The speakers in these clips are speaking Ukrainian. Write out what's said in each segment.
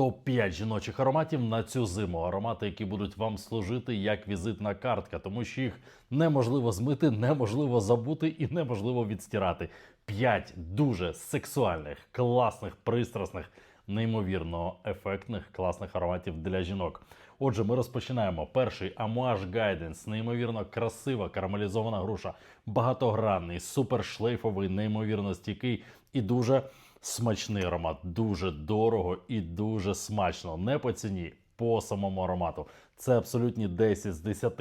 Топ-5 жіночих ароматів на цю зиму. Аромати, які будуть вам служити як візитна картка, тому що їх неможливо змити, неможливо забути і неможливо відстирати. П'ять дуже сексуальних, класних, пристрасних, неймовірно ефектних, класних ароматів для жінок. Отже, ми розпочинаємо. Перший Amouage Guidance, неймовірно красива карамелізована груша, багатогранний, супершлейфовий, неймовірно стійкий і дуже смачний аромат. Дуже дорого і дуже смачно. Не по ціні, по самому аромату. Це абсолютні 10 з 10.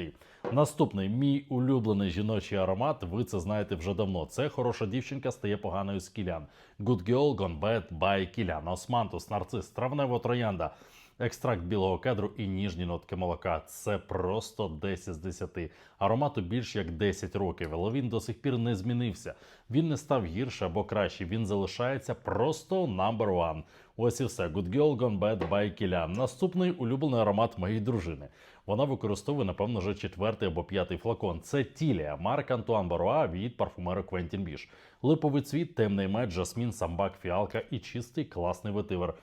Наступний мій улюблений жіночий аромат. Ви це знаєте вже давно. Це хороша дівчинка стає поганою з кілян. Good Girl Gone Bad by Кілян. Османтус, нарцис, травнево троянда. Екстракт білого кедру і ніжні нотки молока. Це просто 10 з 10. Аромату більш як 10 років, але він до сих пір не змінився. Він не став гірше або краще. Він залишається просто number one. Ось і все. Good Girl Gone Bad by Kilian. Наступний улюблений аромат моєї дружини. Вона використовує, напевно, вже четвертий або п'ятий флакон. Це Тілія, марка Антуан Баруа від парфумеру Квентін Біш. Липовий цвіт, темний мед, жасмін, самбак, фіалка і чистий класний ветивер.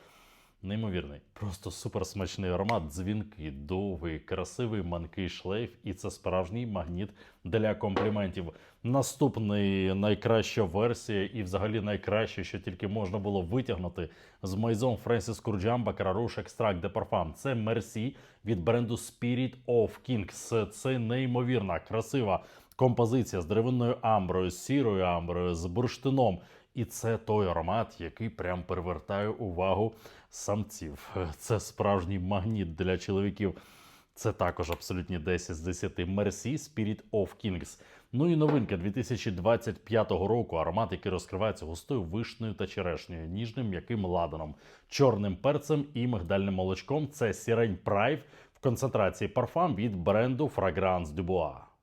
Неймовірний, просто супер смачний аромат, дзвінкий, довгий, красивий, манкий шлейф, і це справжній магніт для компліментів. Наступний найкраща версія, і взагалі найкраще, що тільки можна було витягнути з Maison Francis Kurjan Baccarat Extract de Parfum. Це Мерсі від бренду Spirit of Kings. Це неймовірна, красива композиція з деревинною амброю, з сірою амброю, з бурштином. І це той аромат, який прям перевертає увагу самців. Це справжній магніт для чоловіків. Це також абсолютні 10 з 10. Mercy Spirit of Kings. Ну і новинка 2025 року. Аромат, який розкривається густою вишнею та черешнею, ніжним м'яким ладаном, чорним перцем і мигдальним молочком. Це сірень Прайв в концентрації парфам від бренду Fragrance Dubois.